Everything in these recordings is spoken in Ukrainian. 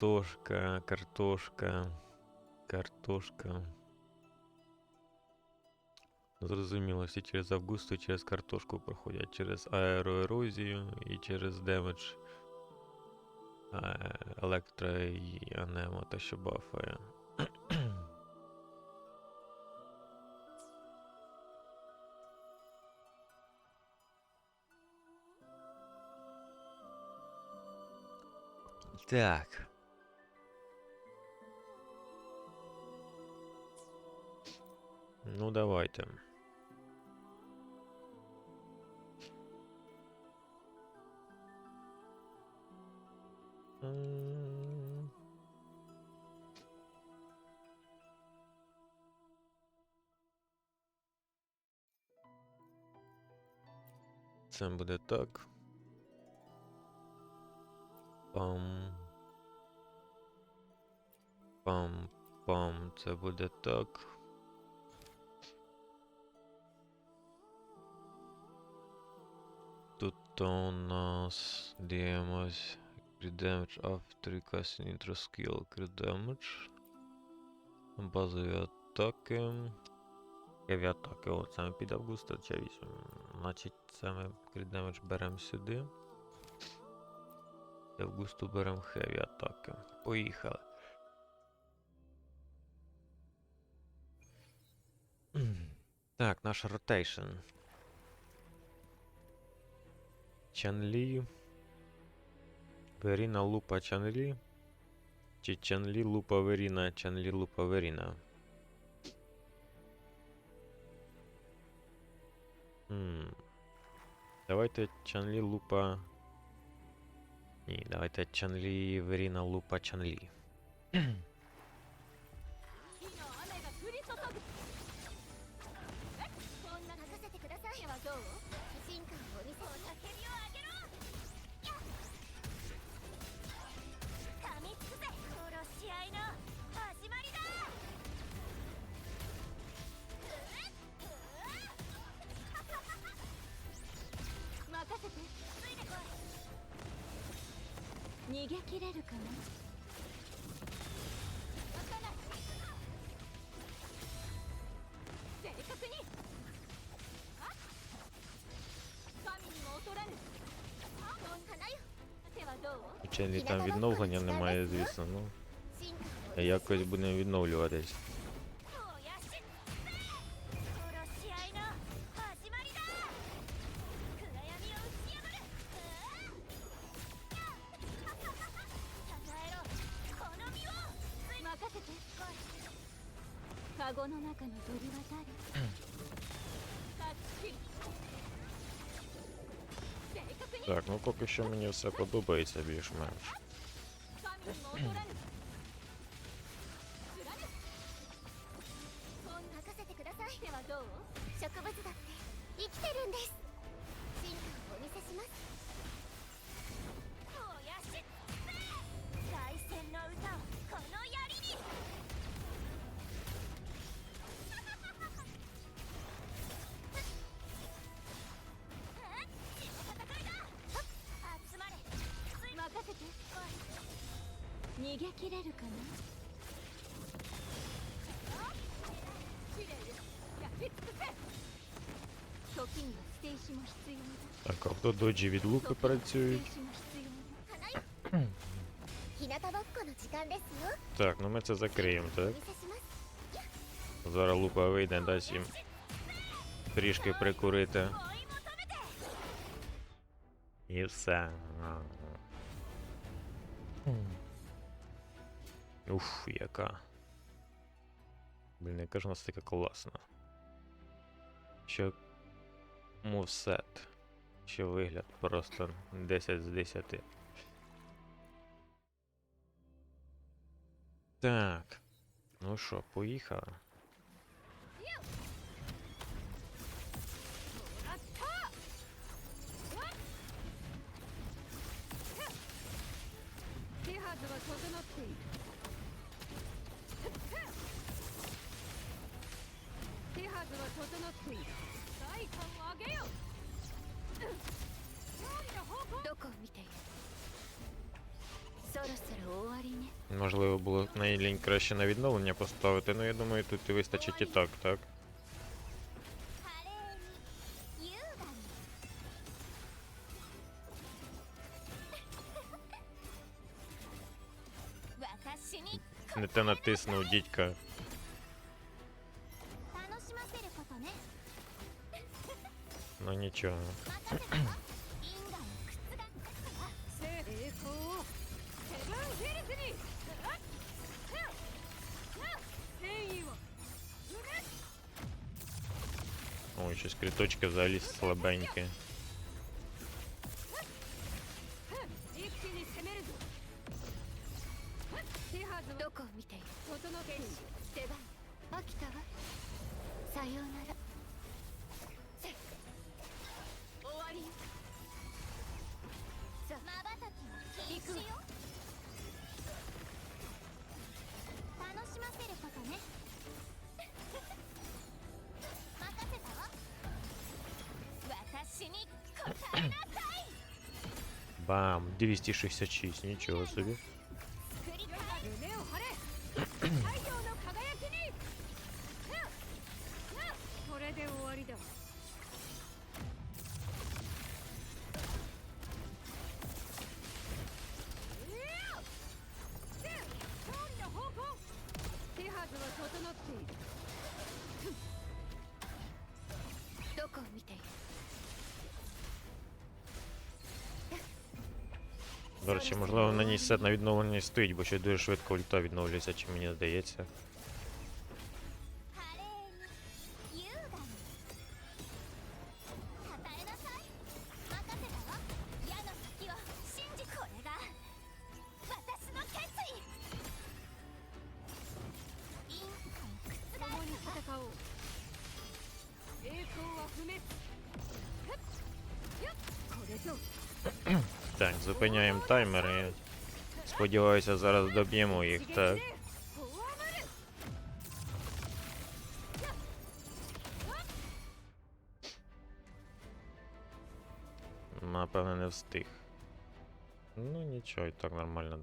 Картошка, картошка, картошка. Зрозуміло, всі через Августу і через картошку проходять, через аероерозію і через демедж е, електро і анемо, те, що бафає. Так. Ну, давайте. Це буде так. Пам. Пам. Пам. Це буде так. Тут у нас Crit damage after casting intro skill Crit damage. Базові атаки. Heavy атаки. О, це ми під Августа чи 8. Значить, це ми Crit damage беремо сюди. Августу беремо Heavy атаки. Поїхали. Так, наш ротейшн. Чанлі. Веріна лупа Чанлі. Чи Чанлі лупа Веріна, Чанлі лупа Веріна. Хм. Давайте Чанлі лупа. Ні, давайте Чанлі Веріна лупа Чанлі. Звичайно, там відновлення немає, звісно, ну. Якось будемо відновлюватись. Все подобається більш-менш. 逃げ切れるかなきれいです焼き尽くせ時には捨て石も必要だ Так, автододжі від лупи 時には捨て працюють. 石も必要だ日向ぼっこの時間ですよ Так, ну ми це закриємо, お так? 見せします Зараз лупа вийде, дасть їм трішки прикурити. 追い求めて І все. Уф, яка. Блін, яка ж у нас така класна. Ще мувсет. Ще вигляд просто 10 з 10. Так. Ну що, поїхали. He had 整っている代官を上げよ勝利の方向どこを見ているそれ そろ終わりね Можливо, було на її лінь краще на відновлення поставити, ну я думаю, тут і вистачить і так, так? 華麗に優雅に私に Не те натиснув дідька. Ну нічого. Ой, щось кріточки взагалі слабенькі. Доко мітей. Фотонокейші. Стебан. Акіта ва. Сайонара. は禁止よ楽しませることね任せたわ私に答えなさい Бам! 266, нічого собі. До речі, можливо, на ній сет на відновлення стоїть, бо ще дуже швидко ульта відновлюється, чи мені здається. Зупиняємо таймери. Сподіваюся, зараз доб'ємо їх, так. Напевно, не встиг. Ну нічого, і так нормально.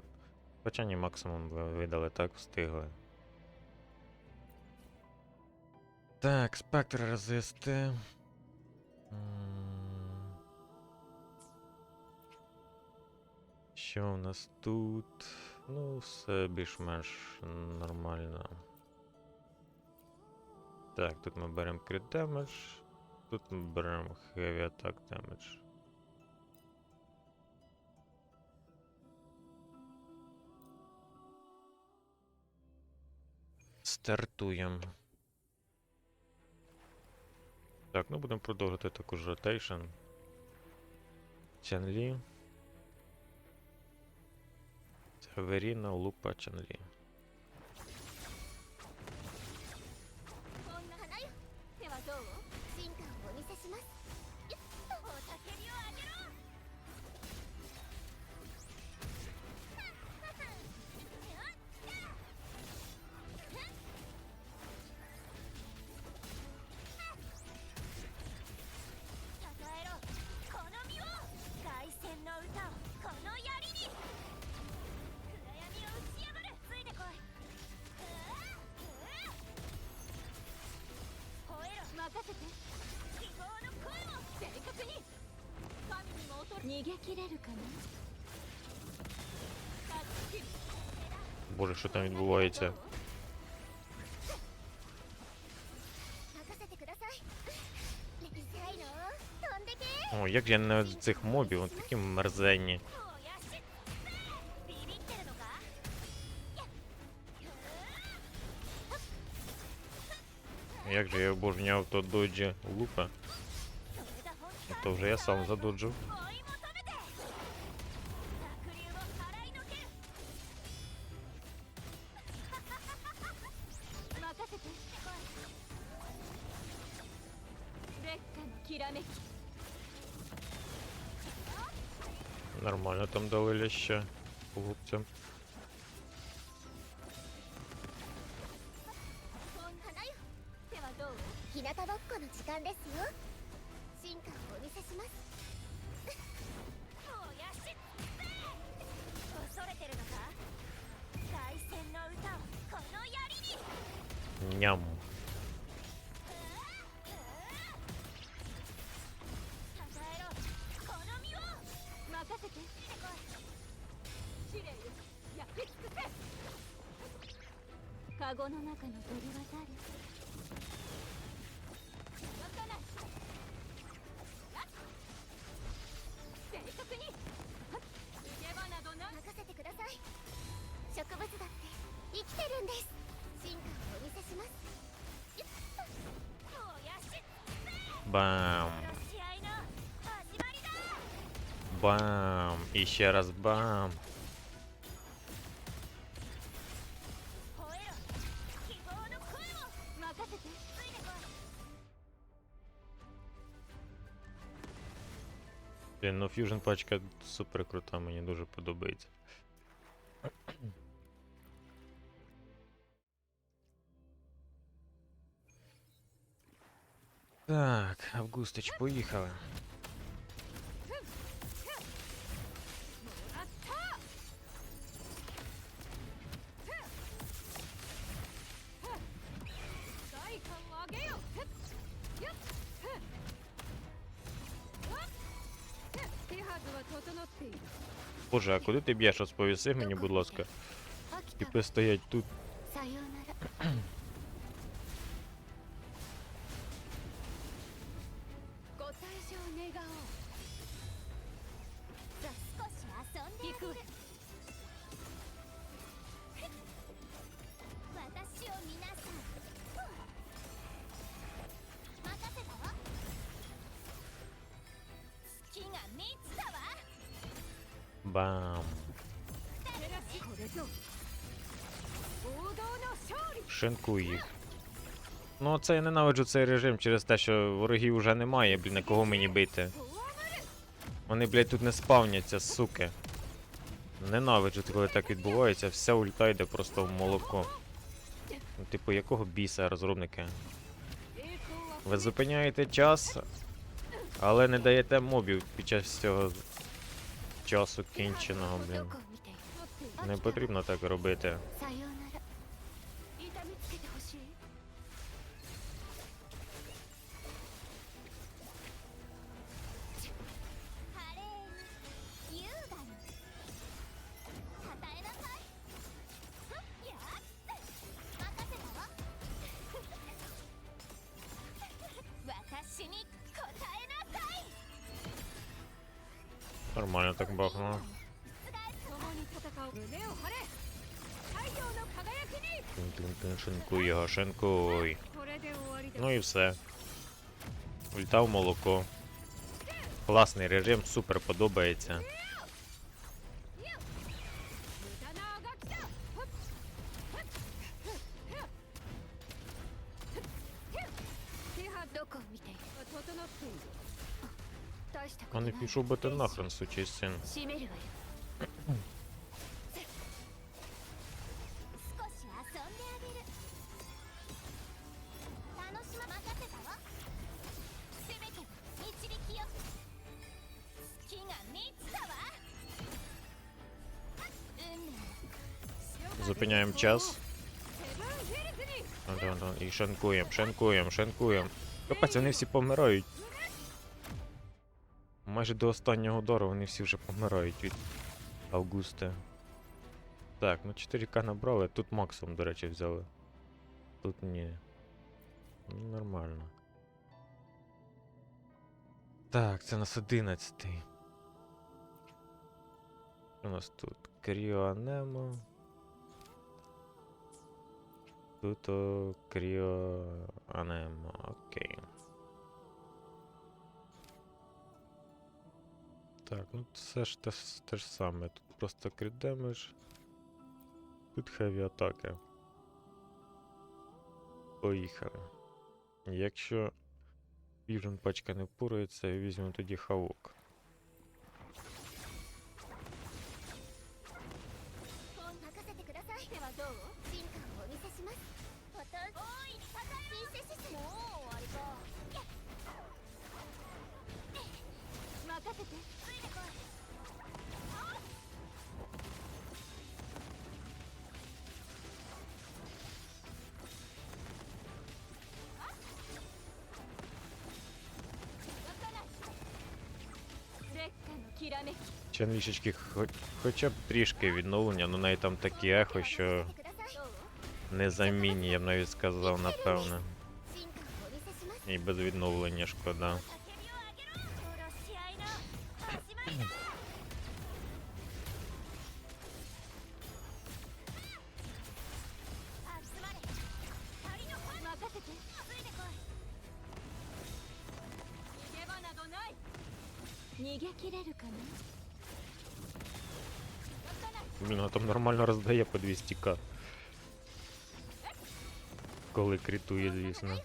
Хоча ні, максимум видали, так встигли. Так, спектр розісти. Що у нас тут? Ну, все більш-менш нормально. Так, тут ми беремо crit damage, тут ми беремо heavy attack damage. Стартуємо. Так, ну будемо продовжувати також ротейшн. Чанлі. Северіна, Лупа, Чанлі. Боже, що там відбувається? О, як же я не цих мобів, вони такі мерзенні. Як же я обожняв то доджі лупа? То вже я сам задоджив. Там дали の中の鳥は誰動かないあっ正確にはっ逃げ場などな任せてください植物だって生きてるんです進化をお見せしますよっとおやし Бам. 試合の始まりだ Бам. І ще раз бам. Блін, ну Fusion пачка супер крута, мені дуже подобається. Так, Августич, поїхали. Боже, а куди ти б'єш? Розповіси мені, будь ласка. Типи стоять тут. Бам. Шинкуй їх. Ну, це я ненавиджу цей режим через те, що ворогів вже немає, блін, на кого мені бити. Вони, блядь, тут не спавняться, суки. Ненавиджу, коли так відбувається, вся ульта йде просто в молоко. Ну, типу, якого біса розробники? Ви зупиняєте час, але не даєте мобів під час цього часу кінченого, блін. Не потрібно так робити. Нормально так бахнуло. Шинкує гашинкуй. Ну і все. Ульта молоко. Класний режим, супер подобається. Пішов би ти нахрен, сучий син. Зупиняємо час. Ну, ну, ну, і шанкуємо, шанкуємо, шанкуємо. Капець, вони всі помирають. Майже до останнього удару вони всі вже помирають від Августа. Так, ну 4К набрали. Тут максимум, до речі, взяли. Тут ні. Ну, нормально. Так, це у нас 11. Що у нас тут? Кріоанемо. Тут о, кріоанемо. Окей. Так, ну це ж те, те ж саме. Тут просто крит демедж. Тут хеві атаки. Поїхали. Якщо Fusion пачка не впорається, візьмемо тоді хавок. навішечки хоча б трішки відновлення, ну навіть там такі ехо, що незамінні, я б навіть сказав, напевне. І без відновлення шкода. по 200к. Коли критує, звісно.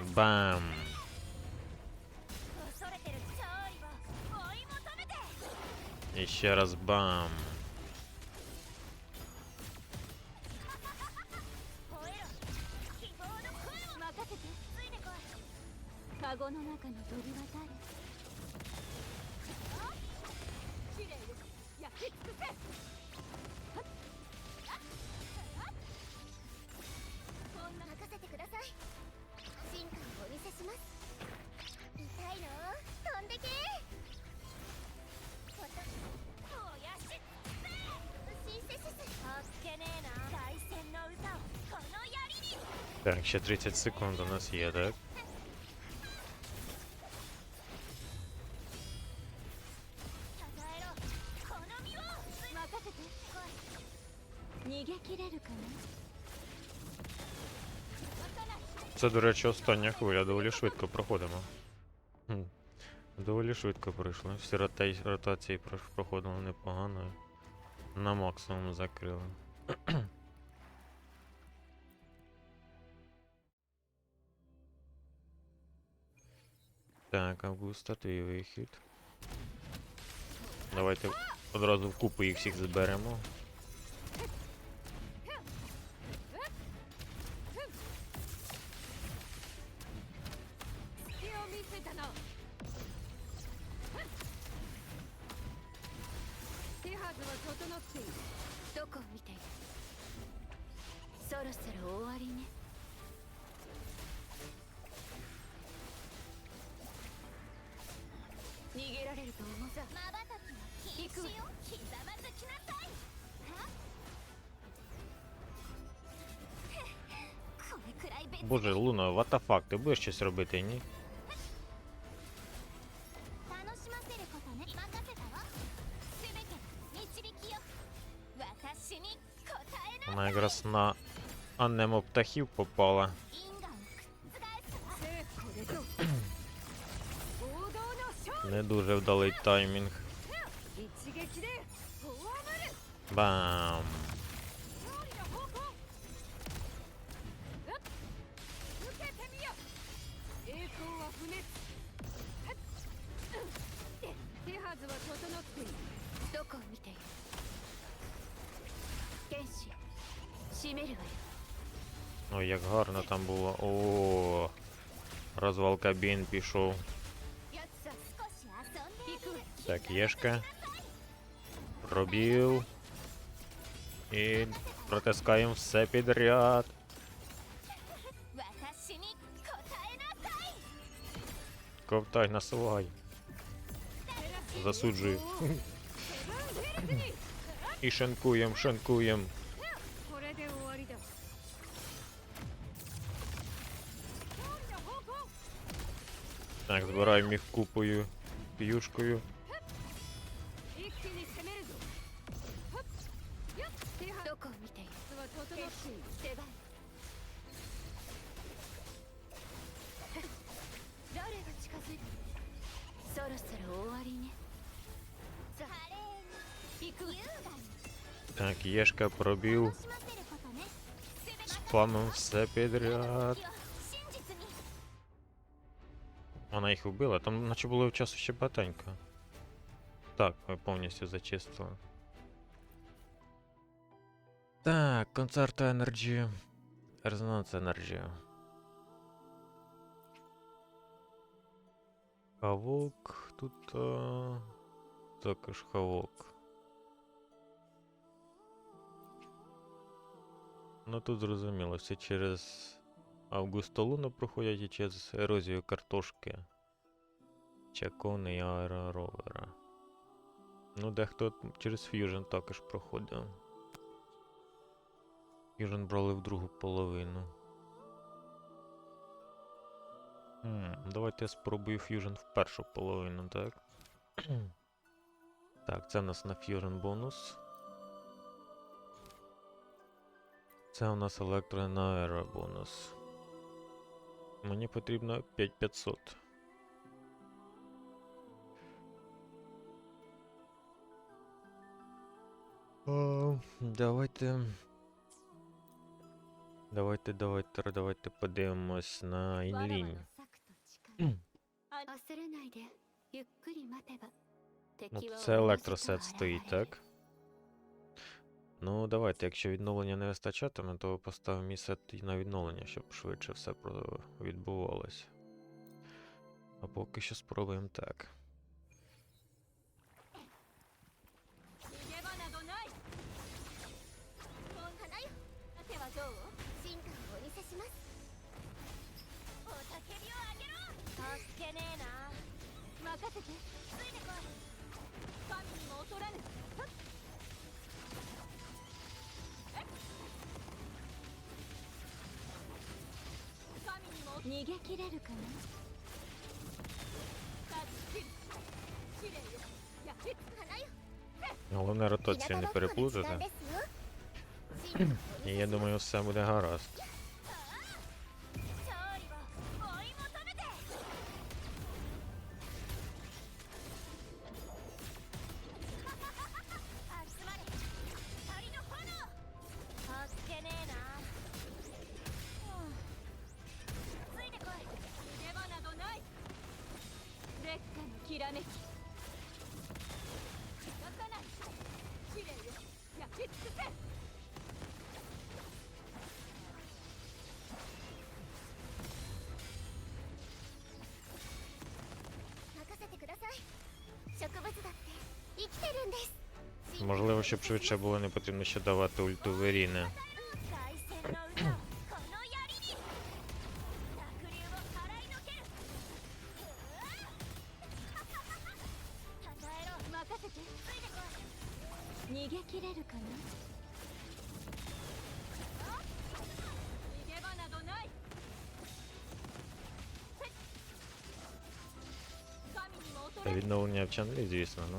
Бам! І ще раз бам! 吠えろ希望の声を任せてついてこいカゴの中の鳥は誰綺麗です焼き尽くせこんな任せてください進化をお見せします痛いの飛んでけおやしシンセシスあっけねえな凱旋の歌をこの槍に Так, ще 30 секунд у нас є, так? Це, до речі, остання хвиля, доволі швидко проходимо. Хм. Доволі швидко пройшли. Всі рота- ротації проходили непогано. На максимум закрили. Так, Августа, твій вихід. Давайте одразу вкупу їх всіх зберемо. そろそろ終わりね逃げられると思うさまばたきは禁止よひざまずきなさいはこれくらい別 Боже, Луна, what the fuck, ти будеш щось робити, ні? 楽しませることね任せたわすべて導きよ私に答えな Вона якраз на А немо птахів попала. Не дуже вдалий таймінг. Бам! Гарно там було. О, Розвал кабін пішов. Так, Єшка. Пробіл. І протискаємо все підряд. Ковтай, насувай. Засуджую. І шинкуємо, шанкуємо. Так, збираємо їх купою, п'юшкою. Так, Єшка пробив. Спамом все підряд. Вона їх вбила, там наче було часу ще батенько. Так, ми повністю зачистили. Так, концерт Energy. Резонанс Energy. Хавок тут. А... Також хавок. Ну тут зрозуміло, все через а в густолуну проходять і через ерозію картошки, чакони і аероровера. Ну, дехто через ф'южн також проходив. Ф'южн брали в другу половину. Хм, Давайте я спробую ф'южн в першу половину, так? так, це у нас на ф'южн бонус. Це у нас електроенергобонус. бонус. Мені потрібно 5500. О, а, давайте. Давайте, давайте, давайте подивимось на інлінь. Ну, це електросет стоїть, так? Ну, давайте, якщо відновлення не вистачатиме, то поставимо мій і на відновлення, щоб швидше все відбувалося. А поки що спробуємо так. 逃げ切れるかな Головне ротацію не переплутати. І я думаю, все буде гаразд. Можливо, щоб швидше було не потрібно ще давати ульту Веріни. втягнули, звісно, ну.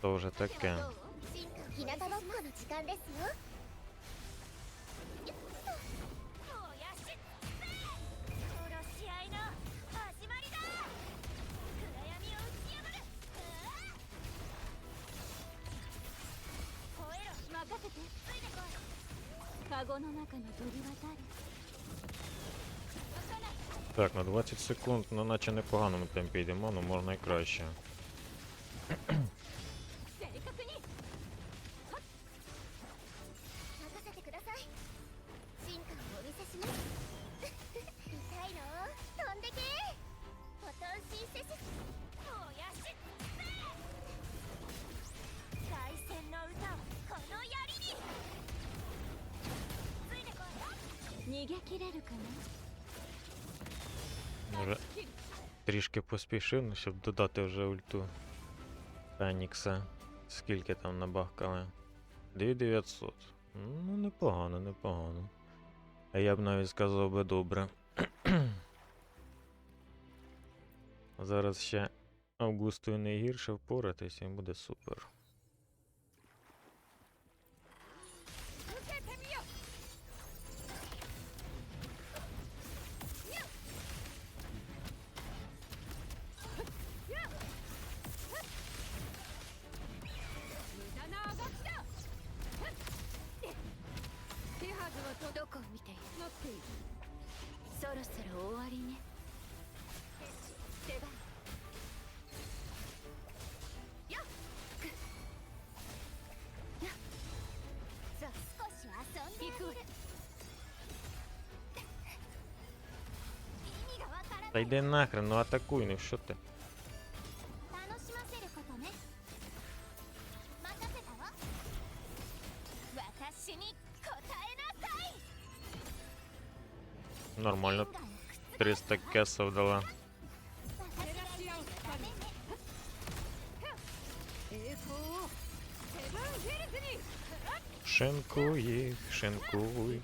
То вже таке. カゴの中の鳥渡る Так, на 20 секунд, ну наче непоганому темпі йдемо, ну можна і краще. поспішив, ну, щоб додати вже ульту Фенікса. Скільки там набахкали? 2900. Ну, непогано, непогано. А я б навіть сказав би добре. Зараз ще Августою найгірше гірше впоратись і буде супер. йди нахрен, ну атакуй, ну що ти? Нормально. 300 кесов дала. Шинкуй їх, шинкуй.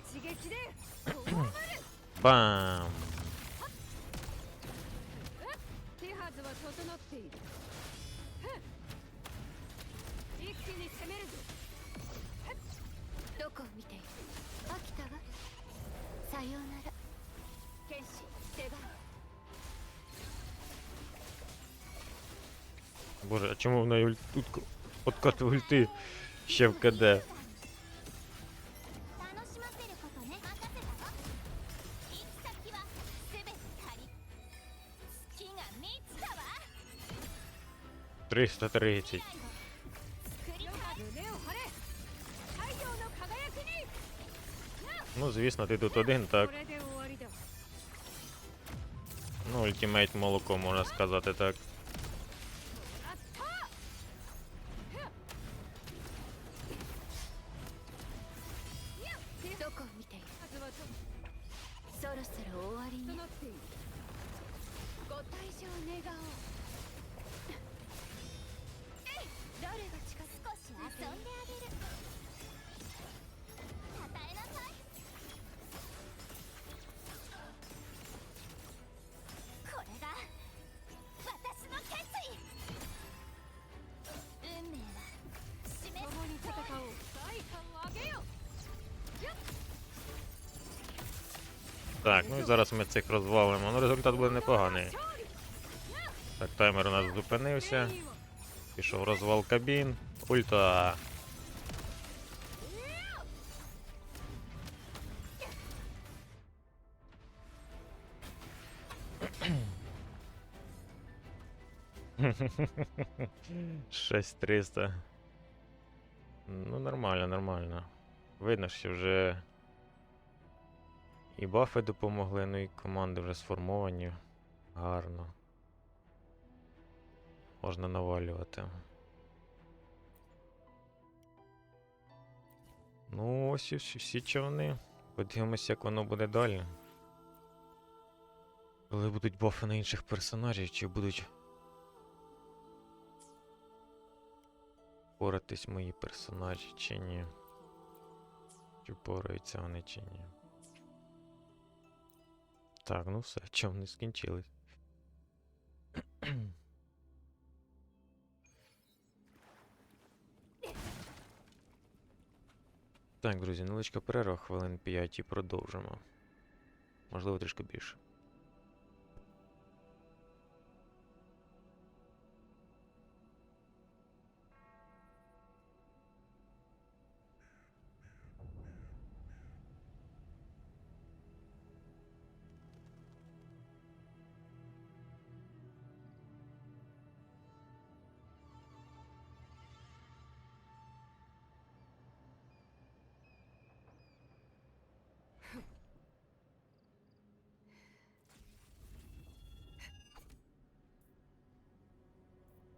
Бам! ずは整っているふん一気に攻めるぞどこを見ている飽きたわさようなら剣士出番 Боже, а чому в неї ульт... тут откат ульти ще в КД? 330. Ну, звісно, ти тут один, так. Ну, ультимейт молоко, можна сказати так. Ми цих розвалимо. Ну, результат буде непоганий. Так, таймер у нас зупинився. Пішов розвал кабін. Ульта. Шесть триста. Ну, нормально, нормально. Видно, що вже і бафи допомогли, ну і команди вже сформовані. Гарно. Можна навалювати. Ну, ось і всі, човни. Подивимося, як воно буде далі. Коли будуть бафи на інших персонажів, чи будуть поратись мої персонажі, чи ні. Чи пораються вони, чи ні. Так, ну все, човни скінчились. Так, друзі, невеличка перерва, хвилин 5 і продовжимо. Можливо, трішки більше.